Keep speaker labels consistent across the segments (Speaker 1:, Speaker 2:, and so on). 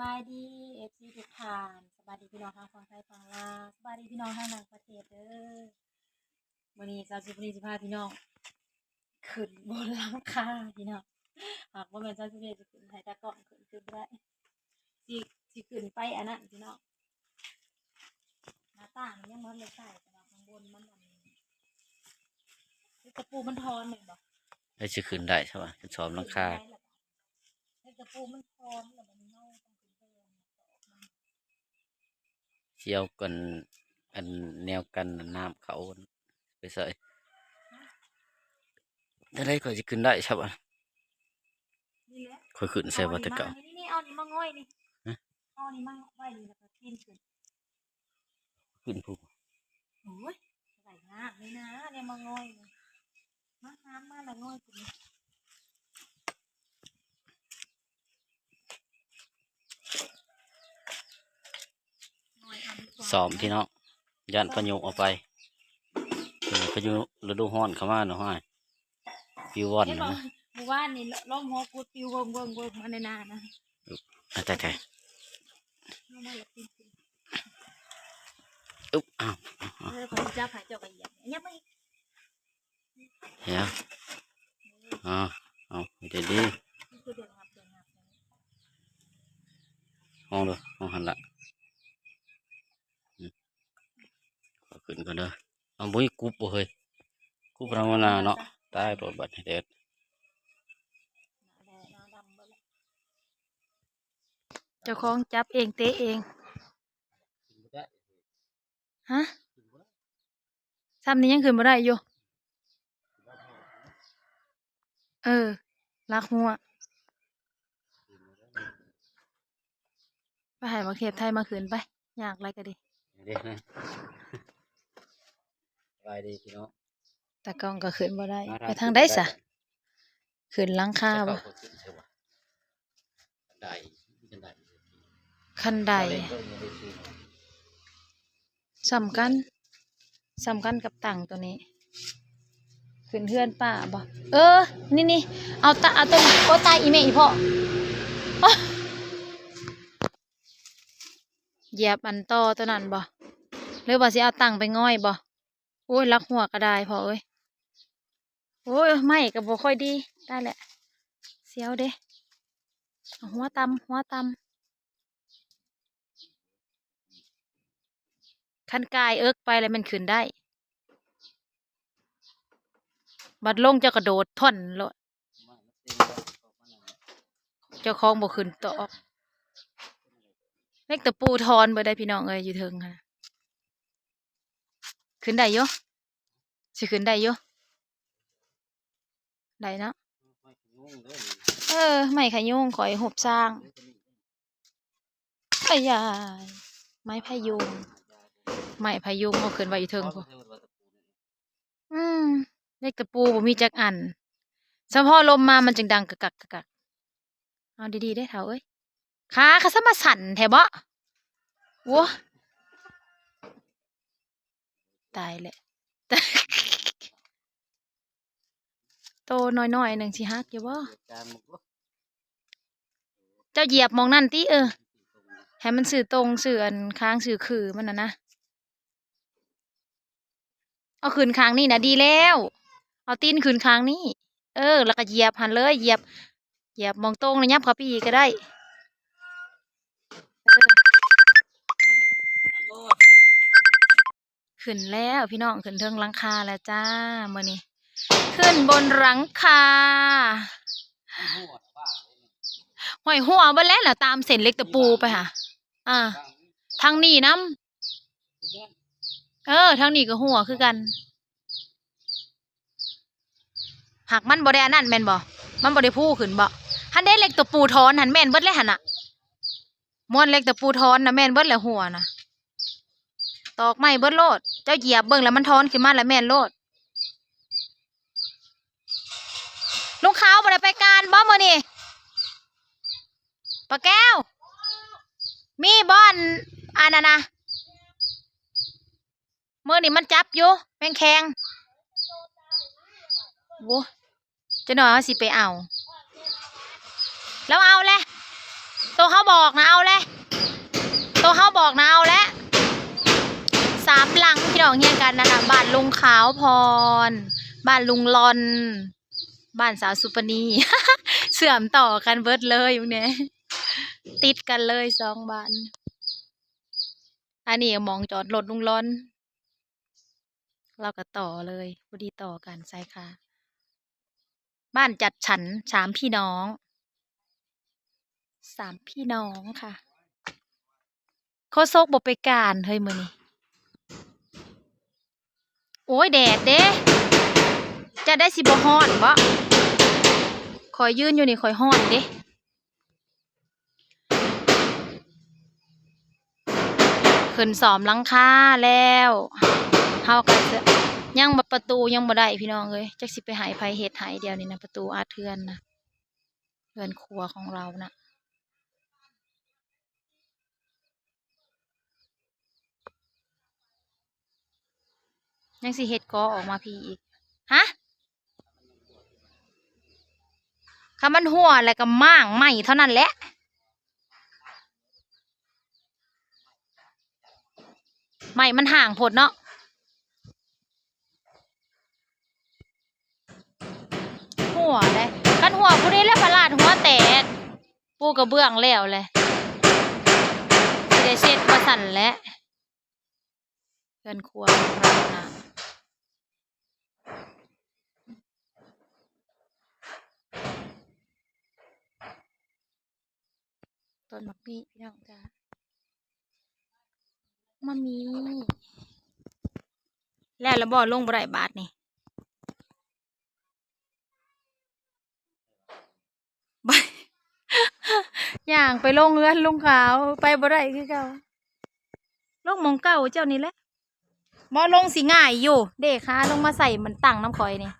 Speaker 1: บายดีเอฟซีทุกท่านสบายดีพี่น้องทางฝั่งไทยฝั่งลาวสบายดีพี่น้องทางต่างประเทศเด้อวันนี้สาวสิบนี้สิพาพี่น้องขึ้นบนหลังคาพี่น้องหากว่าแม่นสาวสิบนี้จะขึ้นไทยตะกล้องขึ้นขึ้นบ่ได้สิสิขึ้นไปอันนั้นพี่น้องหน้าต่างมันยังมันเลยใส่แต่ว่าข้างบนมันอันนี้ตะปูมันทอนเหมือนบอก
Speaker 2: ได้จะขึ้นได้ใช่ป่ะขึ้นซ้อมหลังคา
Speaker 1: ไอ้ตะปูมันทอนแล้วมันเงาต้องขึ้นไปเอามัน
Speaker 2: เชี่ยวกันอันแนวกันน้ำเขาไปใส่ได้ไรก็จะขึ้นได้ใช่ป่ะ
Speaker 1: นี่แหละ
Speaker 2: ค่อยขึ้นใส่วัตะเก่า
Speaker 1: อนี่นี่เอานี่มาง่อยนี่
Speaker 2: ฮะ
Speaker 1: เอานี่มาไว้นี่แล้วก็กินขึ้น
Speaker 2: ขึ้นผู้
Speaker 1: โอ้ยใส่งามเลยนะเนี่ยมาง่อยนี่มาน้ำมาละง่อยขึ้นนี่ง่ อยเาดีกว่า
Speaker 2: ซ้อมพี่น้องยันประยุกต์ออกไปเออประยุกต์ฤดูร้อนเข้ามาหน่อยฟิววอน
Speaker 1: เห็นบอก
Speaker 2: นะ
Speaker 1: หมู่บ้านนี่ล้มหัวกูดปิวเวิงเวิงเวิงมาในนานะ
Speaker 2: อะแต่แต่
Speaker 1: เอามาแล้วกินขึ้น
Speaker 2: อุ๊บอ้าว
Speaker 1: เออขอจับหายเจ้าไปเหยียบเนี่ยไม่
Speaker 2: เดี๋ยวอ๋อเอาเดี๋ยวดี
Speaker 1: นี่คือเดือนงับเดือนงับ
Speaker 2: ห้องเลยห้องหันละอืมขอขึ้นก่อนเด้อเอาบุ้ยกุบบ่เฮ้ยกุบรางวัลนาเนาะตายโดด บัดให้เด็ด
Speaker 1: เจ้าของจับเองเตะเองฮะซ้ำนี้ยังขึ้นมาได้อยู่เออรักหัวไปใหายมาเขตไทยมาขืนไป อยากอะไรก็ดี
Speaker 2: เด็กนะสบายดีพี่น้อง
Speaker 1: แต่กล้องก็ขืนมาได้
Speaker 2: มา
Speaker 1: ไปทางได้สะขืนหลังคา
Speaker 2: จะ
Speaker 1: บ่
Speaker 2: เข้าขึ้นใช่ปะได้ขึ้นได้
Speaker 1: คันใด
Speaker 2: เอาเลยก็ยังได้ซื้อ
Speaker 1: สำคัญสำคัญกับตังตัวนี้ ขึ้นเพื่อนป้าบ่เออ นี่นี่เอาตาเอาตัวนี้โอ้ตายอีเมอีพ่ออ๊ะเหยียบอันต่อตัวนั้นบ่หรือว่าสิเอาตังไปง่อยบ่โอ้ยรักหัวก็ได้พอเอ้ย โอ้ยไม่ก็บ่ค่อยดีได้แหละ เสียวเด้หัวตำหัวตำคันกายเอิกไปแล้วมันขึ้นได้ บัดลงจ้ากระโดดท่อนเลยเจ้าของบ่ขึ้นต่อเล็กตะปูทอนบ่ได้พี่น้องเอ้ยอยู่เทิงค่ะขึ้นได้ยู่สิขึ้นได้ยู่ ได้เนาะเออ ไม่ขยุ่งข่อยหบสร้างไอ้ยายไม้พายุงไม้พายุงเอาขึ้นไว้อยู่เทิงพออืมเลขตะปูบ่มีจักอันเฉพาะลมมามันจึงดังกะกักกะกักเอาดีๆได้อเถาเอ้ยขาเขาสมาสั่นแถบ่วัวตายแหละ โตน้อยๆหนึ่งสิฮักอยู่บ่เจ้าเหยียบมองนั่นติเออให้มันสื่อตรงสื่ออันค้างสื่อคือมันน่ะนะเอาขืนค้างนี่นะดีแล้ว เอาตีนขืนค้างนี่เออ แล้วก็เหยียบหันเลยเหยียบเหยียบมองตรงเลยยับเขาไปอีกก็ได้เออขึ้นแล้วพี่น้องขึ้นเทิงหลังคาแล้วจ้ามื่อนี้ ขึ้นบนหลังคาห้อยหัวบนแล้วล่ะตามเส้นเล็กตะปูไปค่ะ อ่า ทางนี้น้ำเออ ทางนี้ก็หัวคือกัน หักมันบ่ได้อันนั้นแม่นบ่ มันบ่ได้พูขึ้นบ่หันได้เล็กตัวปูทอนหันแม่นเบิดเลยหันน่ะม้วนเล็กตัวปูทอนนะแม่นเบิดแล้วหัวนะตอกไม้เบิดโลด เจ้าเหยียบเบิ่งแล้วมันทอนขึ้นมาแล้วแม่นโลด ลุงขาวบ่ได้ไปการบ่มื้อนี้ปะแก้ว มีบ่อนอันนั้นนะเมื่อนี่มันจับอยู่แมงแคงโว้จะหน่อยเอาสิไปเอา แล้วเอาแหละตัวเขาบอกนะเอาเลยตัวเขาบอกนะเอาแล้วสามหลังพี่น้องเฮียกันนั่นะบ้านลุงขาวพร บ้านลุงลอน บ้านสาวสุปนีเสื่อมต่อกันเบิดเลยอยู่เนี่ยติดกันเลยสองบ้าน อันนี้มองจอดรถลุงลอน เราก็ต่อเลยพอดีต่อกันใช่ค่ะ บ้านจัดฉันสามพี่น้องสามพี่น้องค่ะโคโซกบไปการเฮ้ยมือนี่โอ้ยแดดเด้จะได้สิบฮ้อนบ่ คอยยืนอยู่นี่คอยฮ้อนเด้ขึ้นสอมลังคาแล้วเฮากันยังบประตูยังบ่ได้พี่น้องเอ้ยจักสิไปหายไผเฮ็ดหายเดียวนี่นะประตูอาเทือนนะเทือนครัวของเรานะยังสิเฮ็ดกอออกมาพี่อีก ฮะ คำมันหัวแล้วก็ม่างไหมเท่านั้นแหละไหมมันห่างผดเนาะหัวเลยกันหัวผู้นี้แล้วประหลาดหัวแตกปูกระเบื้องแล้วเลยสิได้เช็ดมาสั่นแล้วเกินควรานะ้นมักมีพี่น้องจ้ามามีแล้วระบอลงบ่ได้บาทนี่ไปย่างไปลงเรือนลุงขาวไปบ่ได้คือเก่าลงมองเก่าเจ้านี่แหละบ่ลงสิง่ายอยู่ เด็กค้าลงมาใส่มันตั้งน้ำข่อยนี่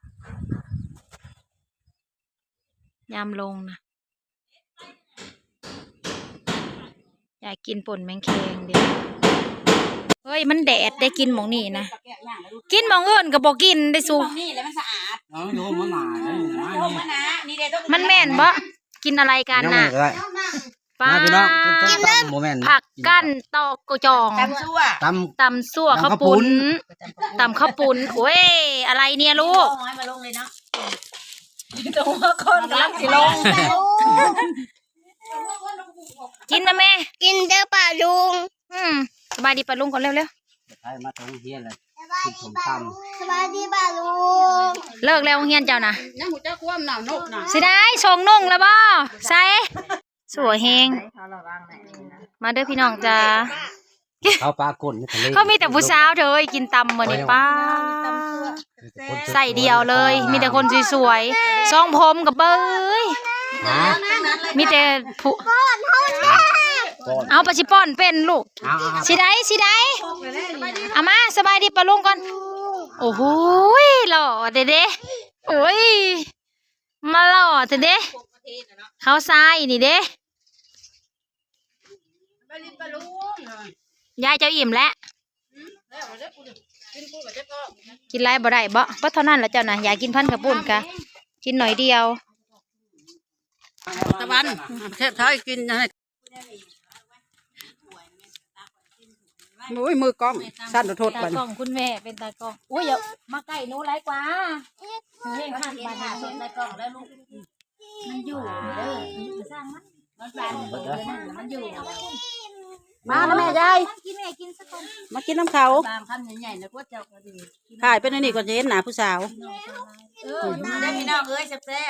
Speaker 1: ยามลงนะ อยากกินป่นแมงแคงเดียวเฮ้ยมันแดดได้กินหมองนี่นะ กินหมองอื่นก็บอกกินได้สู
Speaker 3: นี่แล้วมันสะอาด
Speaker 2: เอาโยมมาหนาได้หนา
Speaker 3: โอ้
Speaker 2: นี่
Speaker 3: มะนะนี่เด็ด
Speaker 1: มันแม่นบ่กินอะไรกันน่ะ
Speaker 2: ได้
Speaker 1: ป้า
Speaker 2: มาพี่น้องกินต้มโมเมนต์
Speaker 1: ผักกั้นตอกกระจอง
Speaker 3: ตำซั่ว
Speaker 2: ต
Speaker 1: ตำซั่วข้าวปุ้นตำข้าวปุ้นโอ้ยอะไรเนี่ยลูก
Speaker 3: น้อยมาลงเลยเนาะ
Speaker 1: ตัวคนกำลังสิลงกินนะแม่
Speaker 4: กินเด้อป่าลุง
Speaker 1: อืมสบายดีปะลุงก่อนเร็วำ
Speaker 2: ใช่มาตรงเฮียเลยกินผมต
Speaker 4: สวัสดีป่าลุง
Speaker 1: ๆเลิกแล้วเฮียนเจ้านะ
Speaker 3: น้ำหูเจ้าควมหนาวนุกหน่ะ
Speaker 1: สิได้ชงนุ่งแล้วบ่ใส่สวยเฮงมาเด้อพี่น้องจ้าำ
Speaker 2: เขาปลาก้นนี่ทะเล
Speaker 1: เขามีแต่ผู้สาวเธอเอ้ยกินตำเหมือนป้า ใส่เดียวเลย มีแต่คนสวยๆซองผมกับเบย
Speaker 2: ฮะ
Speaker 1: มีแต่ผู้
Speaker 2: ก้อน
Speaker 1: เอาปะชิป้อนเป็นลูก
Speaker 2: เอาเอาเอา
Speaker 1: สิได้สิได้เอามาสบายดีปะลุงก่อน โอ้โหยหล่อเด้เด้โอ้ยมาหล่อเด้เด้เขาซ้ายนี่เด้
Speaker 3: ไปลินปลาลุง
Speaker 1: ยายเจ้าอิ่มแล้ว
Speaker 3: กินปูกับเจ้าก็
Speaker 1: กินไรบ่ได้บ่บ่เท่านั้นแหละเจ้านะอยากกินพันกับปุ่นกะกินหน่อยเดียว
Speaker 3: ตะวันเทศไทยกินให้ โอ้ยมือกล้องสั้นโทษ
Speaker 1: ตา
Speaker 3: บัน
Speaker 1: กล้องคุณแม่เป็นตากล้องอุ้ยอย่ามาใกล้หนูไรกว่าเฮ้ยผ่านบ้านหาตากล้องแล้วลูกมันอยู่เด้อสร้างมันมันแปลนมันอยู่
Speaker 3: มาแล้วแม่ยาย
Speaker 1: กินแม่กินสักคน
Speaker 3: มากินน้ำเขา
Speaker 1: ตามคำใหญ่ๆนะก็เจ้าก็ดี
Speaker 3: ขายเป็นอันนี่ก่อนจะเห็นหนาผู้สาว
Speaker 1: เออได้พี่น้องเอ้ยแซ่บ
Speaker 3: ผู้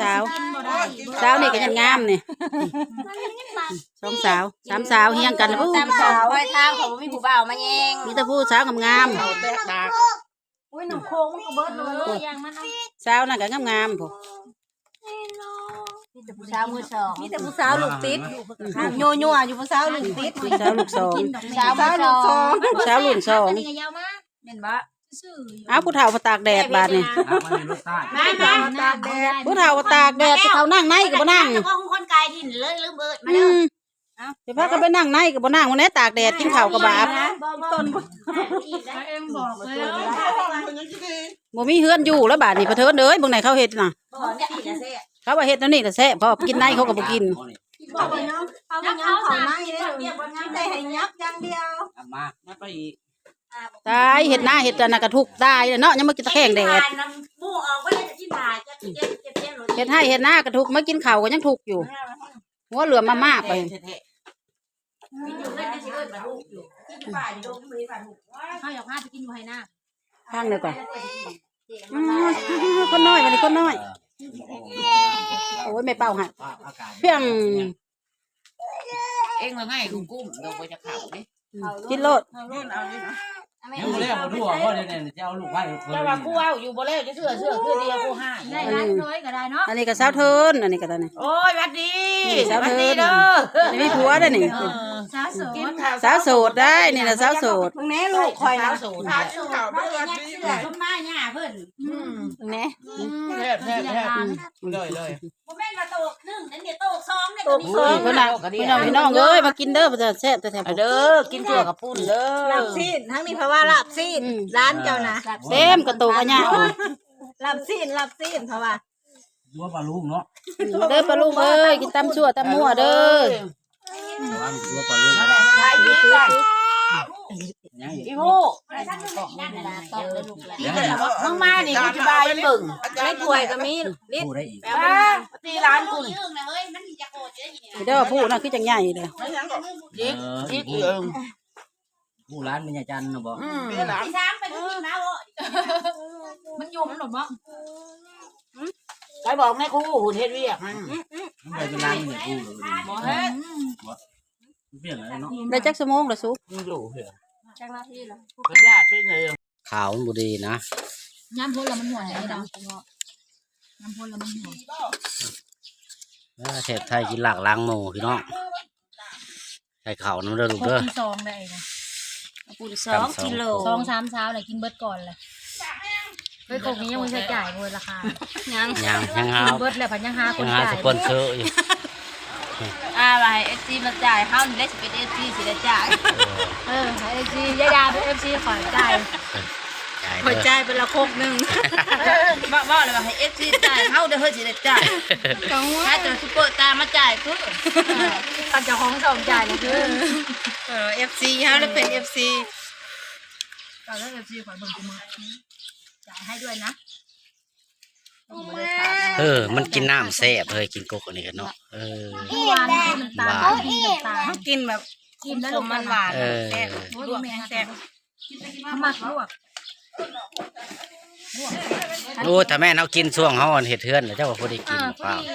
Speaker 3: สาว
Speaker 1: กินบ่ได้
Speaker 3: สาวนี่ก็ยังงามนี่สองสาวสามสาวเฮียงกันแล้ว
Speaker 1: ตามสาวไปทางของมีผู้บ่าวมาแยง
Speaker 3: มีแต่ผู้สาวงาม
Speaker 1: อุ้ยหนุ่มโค้งมันก็เบิดเลยอย่างมันเอา
Speaker 3: ๆสาวนั่นก็งามๆพวก
Speaker 1: มีแต่ผู้สาวมือสอง
Speaker 4: มีแต่ผู้สาวลูกติดโยโย่อยู่ผู้สาวลูกติด
Speaker 3: ผู้สาวลูกสอง
Speaker 1: สาวมือสอง
Speaker 3: ผู้สาวรุ่นสอง
Speaker 1: นี่ก็ยาวมาเห็นบ่ ซื่ออยู่
Speaker 3: อ้าวผู้เฒ่ามาตากแดดบาดนี่
Speaker 2: เอามาในรสชาติ
Speaker 1: มามาตากแดด
Speaker 3: ผู้เฒ่าก็ตากแดดผู้เฒ่านั่งในก็บ่นั่ง
Speaker 4: แล้วก็คนกายถิ่นเลยลืมเบิดมา
Speaker 3: อื
Speaker 4: เด้อ
Speaker 3: มเดี๋ยวพากันไปนั่งในก็บ่นั่งวันนี้ตากแดดกินข้าวก็บาป
Speaker 4: ต้น
Speaker 1: เอ็มบอกแล้ว
Speaker 3: บ่มีเฮือนอยู่แล้วบาดนี่ประเทินเด้ยเบิ่งไหนเขาเฮ็ดน่ะ
Speaker 4: บ่เนี่ยอีกแล้วเซ่
Speaker 3: เขาว่าเฮ็ดแนวนี้ก็แซ่บเพราะว่ากินในเขาก็บ่กิน
Speaker 4: บอกว่าน้องเอาไปยับเขานั่งอยู่ได้ได้ให้ยับอย่างเดียว
Speaker 2: เอามามาไปอีก
Speaker 3: ตายเห็ดหน้าเห็ดอันน่ะกระทุกตายเลยเนาะยังมากินตะแคงแดด
Speaker 4: หมูออกก็ได้ที่บ่าจะเจ็บเจ็บเจ็บ
Speaker 3: เห็ดให้เห็ดหน้ากระทุกมากินข้าวก็ยังทุกอยู่ หัวเหลือมมาม่าไป
Speaker 4: มีอยู่นั่นก็สิเอิ้นมาลูกอยู่ที่บ่าอยู่ตรงมือบ่าลูก
Speaker 1: ข้าวอยากพาไปกินอยู่ไฮนา
Speaker 3: ข้างเดียวก่อนอืมคนน้อยวันนี้คนน้อย โอ้ยไม่เป่าหัดเพียง
Speaker 5: เอ็งว่าไงกุ้งกุ้มเราไปจะเข่าดิ
Speaker 3: กินโลด
Speaker 5: เอารุ่นเอาดิเนาะ
Speaker 2: เดี๋ยวเรียกมาดูว่าเนี่ยเนี่ยจะเอาลูกไว้คน
Speaker 5: แต่ว่ากูเอาอยู่บ่แล้วจะเชื่อเชื่อคือเดียวกูให้
Speaker 1: ได้ร้านน้อยก็ได้เนาะ
Speaker 3: อันนี้ก็สาวเทินอันนี้ก็ตอนนี้
Speaker 5: โอ้ยหวัดดี
Speaker 3: นี่สาว
Speaker 5: หวัด
Speaker 3: เทิ
Speaker 5: ดี
Speaker 3: น
Speaker 5: เด้อ
Speaker 3: อันนี้มีผัวได้อนี่
Speaker 5: เออ
Speaker 1: สาวสวย
Speaker 5: กินข้าว
Speaker 3: สาวโสดได้นี่นะสาวโสด
Speaker 4: มึงแน่ลูกคอยนะ
Speaker 5: สูตรข้าวสูตรข้าวด้วยหวัดดี
Speaker 4: เสือต้นไม้หญ้าเพิ่น
Speaker 5: อืม
Speaker 3: แหน่
Speaker 5: แทบแทบแทบเลยเลย
Speaker 4: บ่แม่นว่าโตก1นั่นเนี่ยโตก2เนี่ย
Speaker 3: ต
Speaker 4: ก็
Speaker 3: ก
Speaker 4: มี
Speaker 3: สองพี่น้องพี่น้องพี่น้องเอ้ยมากินเด้อมาแซ่บแต่แซ่บ
Speaker 5: เอาเด้อกินเกลือกับปุ้นเด้อ
Speaker 4: ลาบซีนทั้งนี้เพราะว่าลาบซีนร้านเจ้านะ
Speaker 3: เต็มกระตุกอันเนี้ย
Speaker 4: ลาบซีนลาบซีนเพราะว่า
Speaker 2: ดูว่าปลาลูกเนาะ
Speaker 3: มาเด้อปลาลุงเอ้ยกินตำชั่วตำมั่วเด้อ
Speaker 2: แต่ว่าดูว่าปลาลูก
Speaker 5: ขายดีกัน
Speaker 2: ยัง อีก
Speaker 5: อีฮู้
Speaker 2: เดี๋ยวให้
Speaker 5: มึงมานี่กูจะบายเบิ่ง
Speaker 4: ไม่กล้วยก็มีลิ้น
Speaker 2: พูดได้อีก
Speaker 5: ป้าตีร้านกูนี่
Speaker 3: เด้อผู้น่ะคือจังใหญ่เลย
Speaker 5: จิก
Speaker 2: เออ
Speaker 5: จิก
Speaker 2: ผู้
Speaker 5: เอิง
Speaker 2: ผู้ร้านเป็นยาจันนะบอก
Speaker 5: อืม
Speaker 4: ที่สามไปกินนะโอ้
Speaker 1: มันยุ่มหรอมั้ง
Speaker 5: ไปบอกแม่ครูหุ่นเฮ็ดเวียกมัน
Speaker 2: มันไปเป็นร้านเนี่ยผู้เลย
Speaker 5: หมอเฮ็ด
Speaker 2: เปลี่ยนอะไรเนาะ
Speaker 3: ได้จักสมงละสุ
Speaker 5: มึงอยู่เหรอ
Speaker 4: จังหน้าที่ละ
Speaker 5: ก็ญาติเป็นเลย
Speaker 2: ขาวมันบุดีนะ
Speaker 1: ย้ำพ้นแล้วมันหัวไม่ดังย้ำพ้นแล้วมันหัว
Speaker 2: เทพไทยกินหลักล้างหมูพี่น้องใส่ขาวน้ำเด้อลูก
Speaker 1: พก
Speaker 2: เด้อ
Speaker 1: กินซองได้นะ
Speaker 4: ปูสองกิโล
Speaker 1: ซองสามเช้าเลยกินเบิดก่อนเลยเฮ้ยโคกนี้ยังไม่ใช่จ่ายเลยราคา
Speaker 4: ยัง
Speaker 2: ยังยังหา
Speaker 1: กินเบิดแล้วพันยังหาค
Speaker 2: ยั
Speaker 1: น
Speaker 2: งหา
Speaker 1: จ่าย
Speaker 2: สปอนเซอร์อยู่
Speaker 4: อะไรเอฟซีมาจ่ายเฮานี่ได้สิเป็นเอฟซีสิได้จ่าย
Speaker 1: เออเอฟซียายดาเป็นเอฟซีขอจ่าย
Speaker 2: จ่าย
Speaker 4: หัว
Speaker 2: เด้อ
Speaker 4: ใจเป็นละโคกหนึ่ง
Speaker 5: ว่าว่าเลยว่าให้เอฟซีจ่ายเฮาเด้อเฮ้ยสิได้จ่ายถ้าเจอซุปเปอร์ตามาจ่ายคือ
Speaker 1: ปันเจ้าของสองจ่ายเลยคือ
Speaker 4: เออเอฟซีเฮาได้เป็นเอฟซี
Speaker 1: ตอนแรกเอฟซีขอเบิ่งกูมาจ่ายให้ด้วยนะ
Speaker 2: เออ มันกินน้ำแซ่บเฮ้ยกินกกอันนี้กันเนาะเออ
Speaker 1: เมื่อวานกินน้ำตาลกินน้ำตาล
Speaker 4: เขากินแบบ
Speaker 1: กินแล้ว
Speaker 4: ส
Speaker 1: ล
Speaker 4: ม
Speaker 1: ง
Speaker 4: มันหวาน
Speaker 2: เออ
Speaker 4: แซ่บลวกแซ่บ
Speaker 1: เขามักลวก
Speaker 2: โอ้ถ้าแม่นเอากินช่วงเฮาอันเฮ็ดเทือนแล้วเจ้าก็บ่ได้กิ
Speaker 1: อ่านพ
Speaker 2: เป
Speaker 1: อ
Speaker 2: ล่า
Speaker 1: ดี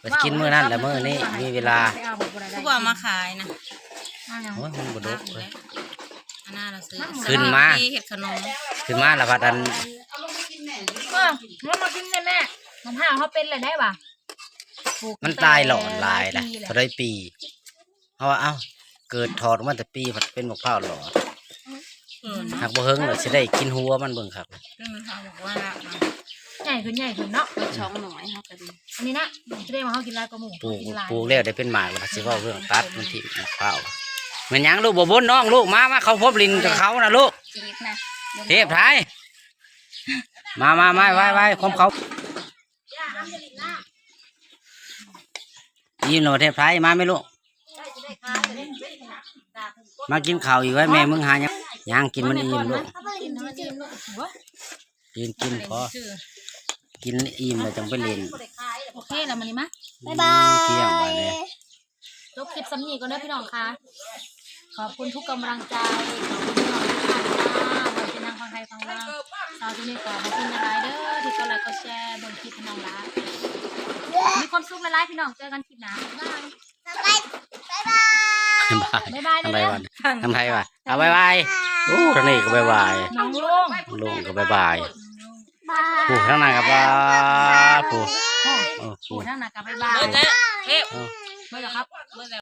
Speaker 2: ไปกินมื้อนั้นแล้วมื้อนี้มีเวลา
Speaker 1: ไปเอาบ่ได้
Speaker 4: ทุกว่ามาขายนะ
Speaker 1: อ่าอย่าง
Speaker 2: โอ้ยมันบ่ดกเลย
Speaker 4: อันน่าเราซื้อ
Speaker 2: ขึ้นมา
Speaker 4: ที่เห็ดขนม
Speaker 2: ขึ้นมาแล้วพัดอัน
Speaker 1: เออแล้วมากินได้แม่มันห้าเขาเป็นอะไรได้ป่ะปลูก
Speaker 2: มันตายหลอดหลายนะ
Speaker 1: ปีแห
Speaker 2: เท่าได้ปีเพราะว่าเอ้าเกิดถอดออกมาแต่ปีผัดเป็นมะพร้าวหลอด
Speaker 4: เออ
Speaker 2: หากบ่เฮิงเราสิได้กินหัวมันเบิ่งครับ
Speaker 4: ซึ่งเขาบอกว่าละมา
Speaker 1: ใหญ่ขึ้นใหญ่ขึ้นเนาะ
Speaker 4: เปิดช่องหน่อยเขาก็ดี
Speaker 1: อันนี้นะจะได้มาเขากินลายกระหมู
Speaker 2: ปลูก
Speaker 1: กินลาย
Speaker 2: ปลูกแล้วได้เป็นหมากแล้วสิเว้าเรื่องตัดมันที่มะพร้าว มันหยังลูกบ่บนน้องลูกมามาเขาพบลินกับเขานะลูก
Speaker 4: จีบนะ
Speaker 2: เทพไทยมามามาไว้ไว้คมเขายิ้มหน่อยเทพไทยมาไหมลูกมากินข้าวอีกไว้แม่มึงหายังยังกินมันอิ่มลูก
Speaker 1: กินน้ำจิ้มลูกหัว
Speaker 2: กินกินพอกินอิ่มแล้วจังไปเล่น
Speaker 1: โอเคแล้วมันนี่มะ
Speaker 2: บ๊ายบายเที่ยงไปเลย
Speaker 1: จบคลิปสำนีก่อนเด้อพี่น้องค่ะ ขอบคุณทุกกำลังใจ ขอบคุณพี่น้องทุกท่านค่ะวันเป็นนางฟังไทยฟังลาวสาวที่นี่ขอขอบคุณหลายๆเด้อที่กดไลค์กดแชร์เบนคลิปพี่น้องรักมีความสุขหลายๆพี่น้องเจอกันคลิปหน้าบ๊ายบาย
Speaker 2: บ๊ายบาย
Speaker 1: บ๊ายบาย
Speaker 2: ทำ
Speaker 1: เด้
Speaker 2: ไร
Speaker 1: อ
Speaker 2: วันทำไรวะเอาบายบายโอ้ทางนี้ก็บายบาย
Speaker 1: น้องลุง
Speaker 2: ลุงก็บายบายผู้ข้างในก็บายผู้โอ้
Speaker 1: ปู่
Speaker 2: ผู้
Speaker 1: นั่งหนักกับบ๊ายบาย
Speaker 5: เบิดแล้วเฮ้ย
Speaker 1: เมื่อไหร่ครับ
Speaker 5: เบิดแล้ว